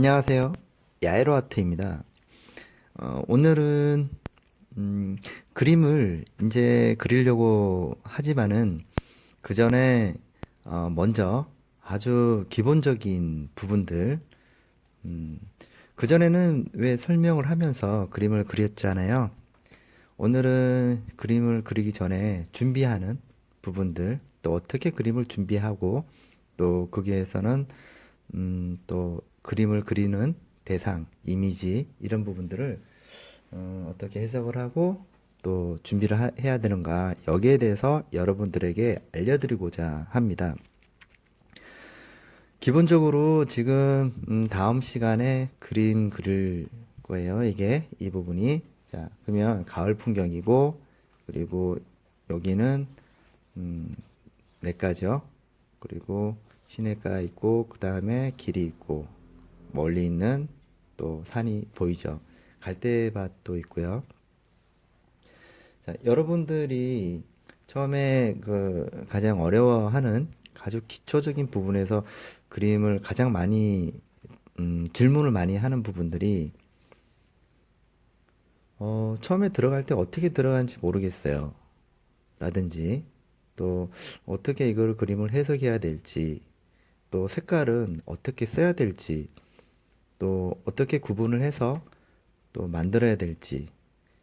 안녕하세요. 야에로 아트입니다. 어, 오늘은 음, 그림을 이제 그리려고 하지만은 그 전에 어, 먼저 아주 기본적인 부분들 음, 그 전에는 왜 설명을 하면서 그림을 그렸잖아요. 오늘은 그림을 그리기 전에 준비하는 부분들, 또 어떻게 그림을 준비하고, 또 거기에서는, 음, 또 그림을 그리는 대상, 이미지, 이런 부분들을, 어, 떻게 해석을 하고, 또 준비를 하- 해야 되는가, 여기에 대해서 여러분들에게 알려드리고자 합니다. 기본적으로 지금 음, 다음 시간에 그림 그릴 거예요. 이게 이 부분이 자 그러면 가을 풍경이고 그리고 여기는 음, 내과죠. 그리고 시내가 있고 그 다음에 길이 있고 멀리 있는 또 산이 보이죠. 갈대밭도 있고요. 자, 여러분들이 처음에 그 가장 어려워하는 아주 기초적인 부분에서 그림을 가장 많이 음, 질문을 많이 하는 부분들이 어, 처음에 들어갈 때 어떻게 들어간지 모르겠어요. 라든지 또 어떻게 이걸 그림을 해석해야 될지 또 색깔은 어떻게 써야 될지 또 어떻게 구분을 해서 또 만들어야 될지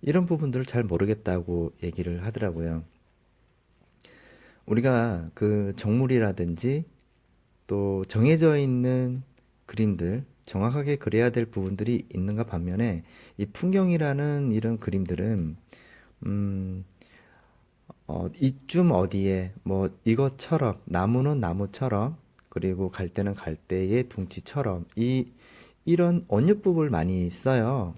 이런 부분들을 잘 모르겠다고 얘기를 하더라고요. 우리가 그 정물이라든지 또 정해져 있는 그림들, 정확하게 그려야 될 부분들이 있는가 반면에 이 풍경이라는 이런 그림들은 음, 어, 이쯤 어디에 뭐 이것처럼 나무는 나무처럼 그리고 갈대는 갈대의 둥치처럼 이 이런 언유법을 많이 써요.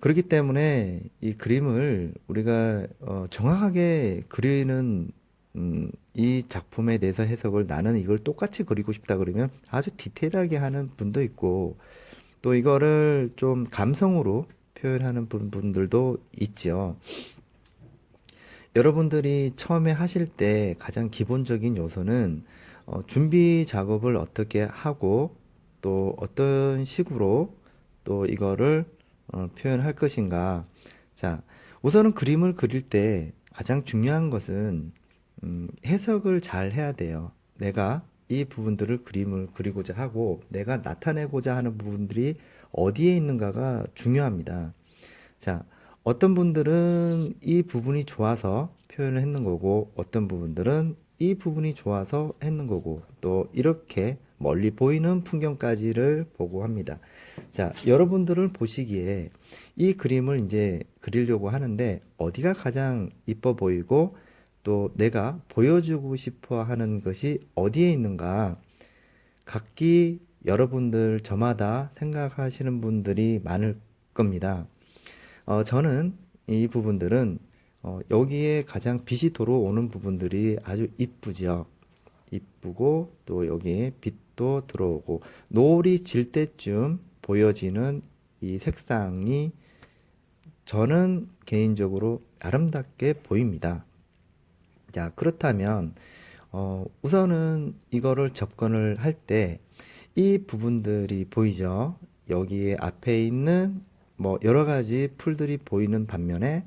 그렇기 때문에 이 그림을 우리가 어, 정확하게 그리는 음, 이 작품에 대해서 해석을 나는 이걸 똑같이 그리고 싶다 그러면 아주 디테일하게 하는 분도 있고 또 이거를 좀 감성으로 표현하는 분- 분들도 있지요. 여러분들이 처음에 하실 때 가장 기본적인 요소는 어, 준비 작업을 어떻게 하고 또 어떤 식으로 또 이거를 어, 표현할 것인가. 자, 우선은 그림을 그릴 때 가장 중요한 것은 음, 해석을 잘 해야 돼요. 내가 이 부분들을 그림을 그리고자 하고 내가 나타내고자 하는 부분들이 어디에 있는가가 중요합니다. 자, 어떤 분들은 이 부분이 좋아서 표현을 했는 거고, 어떤 부분들은 이 부분이 좋아서 했는 거고, 또 이렇게 멀리 보이는 풍경까지를 보고 합니다. 자, 여러분들을 보시기에 이 그림을 이제 그리려고 하는데, 어디가 가장 이뻐 보이고, 또 내가 보여주고 싶어 하는 것이 어디에 있는가, 각기 여러분들 저마다 생각하시는 분들이 많을 겁니다. 어, 저는 이 부분들은 어, 여기에 가장 빛이 들어오는 부분들이 아주 이쁘죠. 이쁘고 또 여기에 빛도 들어오고 노을이 질 때쯤 보여지는 이 색상이 저는 개인적으로 아름답게 보입니다. 자, 그렇다면 어, 우선은 이거를 접근을 할 때 이 부분들이 보이죠? 여기에 앞에 있는 뭐 여러 가지 풀들이 보이는 반면에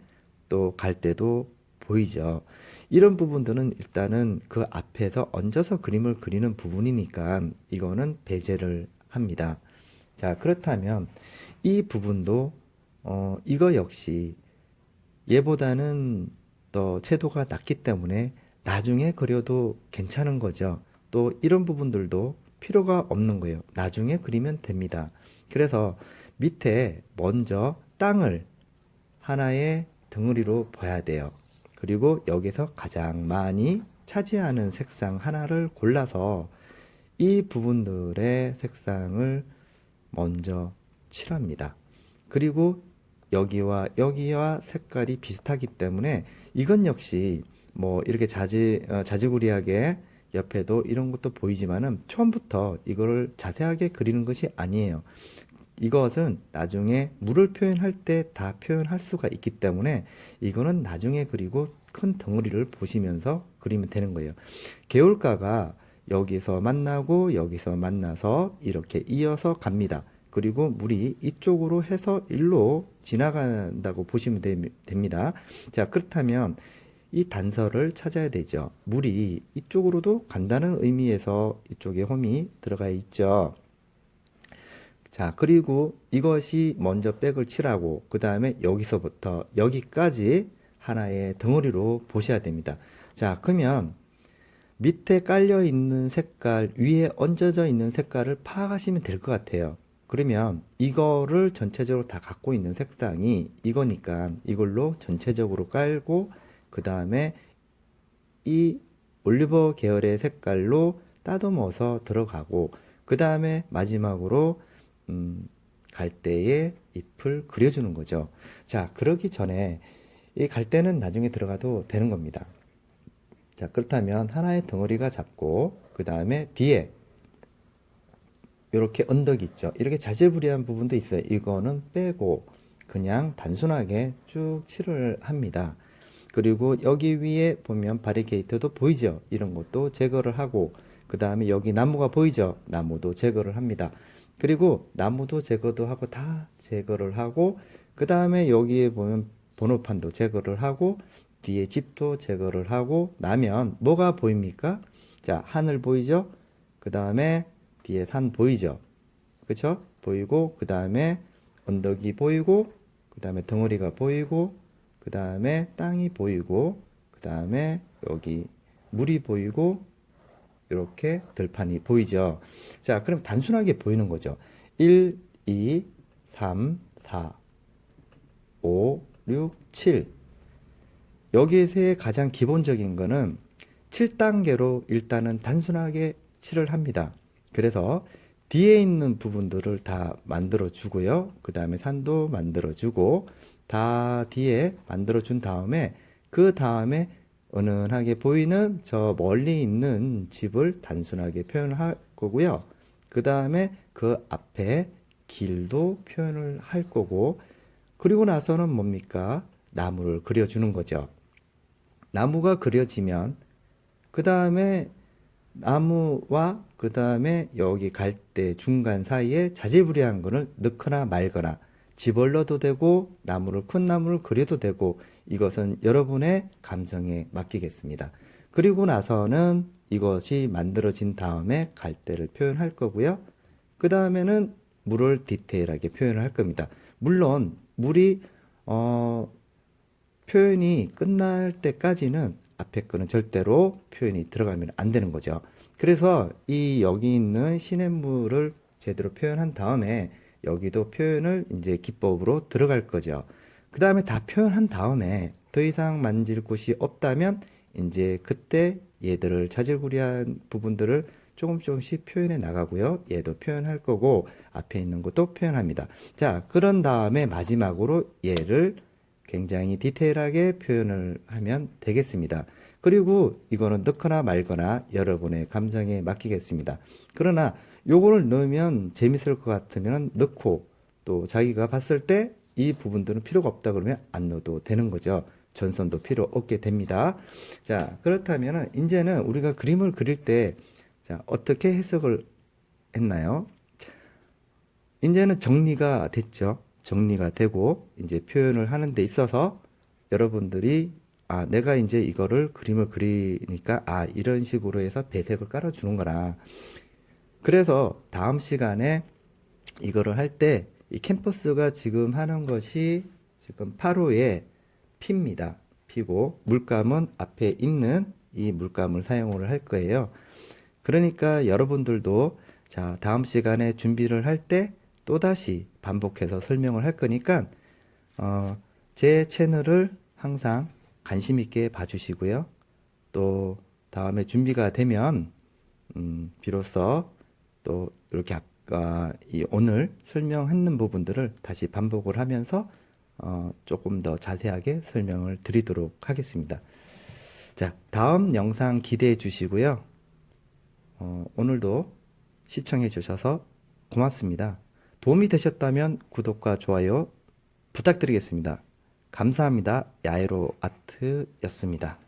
또 갈대도 보이죠. 이런 부분들은 일단은 그 앞에서 얹어서 그림을 그리는 부분이니까 이거는 배제를 합니다. 자, 그렇다면 이 부분도 어, 이거 역시 얘보다는 더 채도가 낮기 때문에 나중에 그려도 괜찮은 거죠. 또 이런 부분들도 필요가 없는 거예요. 나중에 그리면 됩니다. 그래서 밑에 먼저 땅을 하나의 덩어리로 봐야 돼요. 그리고 여기서 가장 많이 차지하는 색상 하나를 골라서 이 부분들의 색상을 먼저 칠합니다. 그리고 여기와 여기와 색깔이 비슷하기 때문에 이건 역시 뭐 이렇게 자지 어, 자지구리하게 옆에도 이런 것도 보이지만은 처음부터 이거를 자세하게 그리는 것이 아니에요. 이것은 나중에 물을 표현할 때 다 표현할 수가 있기 때문에 이거는 나중에 그리고 큰 덩어리를 보시면서 그리면 되는 거예요. 개울가가 여기서 만나고 여기서 만나서 이렇게 이어서 갑니다. 그리고 물이 이쪽으로 해서 일로 지나간다고 보시면 되- 됩니다. 자, 그렇다면 이 단서를 찾아야 되죠. 물이 이쪽으로도 간다는 의미에서 이쪽에 홈이 들어가 있죠. 자, 그리고 이것이 먼저 백을 칠하고, 그 다음에 여기서부터 여기까지 하나의 덩어리로 보셔야 됩니다. 자, 그러면 밑에 깔려 있는 색깔, 위에 얹어져 있는 색깔을 파악하시면 될 것 같아요. 그러면 이거를 전체적으로 다 갖고 있는 색상이 이거니까 이걸로 전체적으로 깔고, 그 다음에 이 올리버 계열의 색깔로 따듬어서 들어가고, 그 다음에 마지막으로 음, 갈대의 잎을 그려주는 거죠. 자, 그러기 전에 이 갈대는 나중에 들어가도 되는 겁니다. 자, 그렇다면 하나의 덩어리가 잡고 그 다음에 뒤에 이렇게 언덕이 있죠. 이렇게 자질구레한 부분도 있어요. 이거는 빼고 그냥 단순하게 쭉 칠을 합니다. 그리고 여기 위에 보면 바리케이트도 보이죠. 이런 것도 제거를 하고 그 다음에 여기 나무가 보이죠. 나무도 제거를 합니다. 그리고 나무도 제거도 하고 다 제거를 하고 그 다음에 여기에 보면 번호판도 제거를 하고 뒤에 집도 제거를 하고 나면 뭐가 보입니까? 자, 하늘 보이죠? 그 다음에 뒤에 산 보이죠? 그쵸? 보이고 그 다음에 언덕이 보이고 그 다음에 덩어리가 보이고 그 다음에 땅이 보이고 그 다음에 여기 물이 보이고 이렇게 들판이 보이죠. 자, 그럼 단순하게 보이는 거죠. 1, 2, 3, 4, 5, 6, 7. 여기에서의 가장 기본적인 거는 7단계로 일단은 단순하게 칠을 합니다. 그래서 뒤에 있는 부분들을 다 만들어 주고요. 그 다음에 산도 만들어 주고 다 뒤에 만들어 준 다음에 그 다음에 은은하게 보이는 저 멀리 있는 집을 단순하게 표현할 거고요. 그 다음에 그 앞에 길도 표현을 할 거고, 그리고 나서는 뭡니까? 나무를 그려주는 거죠. 나무가 그려지면, 그 다음에 나무와 그 다음에 여기 갈대 중간 사이에 자질구레한 거를 넣거나 말거나 집을러도 되고 나무를 큰 나무를 그려도 되고 이것은 여러분의 감성에 맡기겠습니다. 그리고 나서는 이것이 만들어진 다음에 갈대를 표현할 거고요. 그 다음에는 물을 디테일하게 표현을 할 겁니다. 물론 물이 어, 표현이 끝날 때까지는 앞에 거는 절대로 표현이 들어가면 안 되는 거죠. 그래서 이 여기 있는 시냇물을 제대로 표현한 다음에 여기도 표현을 이제 기법으로 들어갈 거죠. 그 다음에 다 표현한 다음에 더 이상 만질 곳이 없다면 이제 그때 얘들을 자질구레한 부분들을 조금 조금씩 표현해 나가고요. 얘도 표현할 거고 앞에 있는 것도 표현합니다. 자, 그런 다음에 마지막으로 얘를 굉장히 디테일하게 표현을 하면 되겠습니다. 그리고 이거는 넣거나 말거나 여러분의 감성에 맡기겠습니다. 그러나 요거를 넣으면 재밌을 것 같으면 넣고 또 자기가 봤을 때 이 부분들은 필요가 없다 그러면 안 넣어도 되는 거죠. 전선도 필요 없게 됩니다. 자, 그렇다면 이제는 우리가 그림을 그릴 때 자, 어떻게 해석을 했나요? 이제는 정리가 됐죠. 정리가 되고 이제 표현을 하는 데 있어서 여러분들이 아, 내가 이제 이거를 그림을 그리니까 아, 이런 식으로 해서 배색을 깔아 주는 거라. 그래서 다음 시간에 이거를 할 때 이 캠퍼스가 지금 하는 것이 지금 8호의 피입니다. 피고 물감은 앞에 있는 이 물감을 사용을 할 거예요. 그러니까 여러분들도 자, 다음 시간에 준비를 할 때 또다시 반복해서 설명을 할 거니까 어, 제 채널을 항상 관심 있게 봐주시고요. 또 다음에 준비가 되면 음, 비로소 또 이렇게 아까 이 오늘 설명했는 부분들을 다시 반복을 하면서 어, 조금 더 자세하게 설명을 드리도록 하겠습니다. 자, 다음 영상 기대해 주시고요. 어, 오늘도 시청해 주셔서 고맙습니다. 도움이 되셨다면 구독과 좋아요 부탁드리겠습니다. 감사합니다. 야에로 아트였습니다.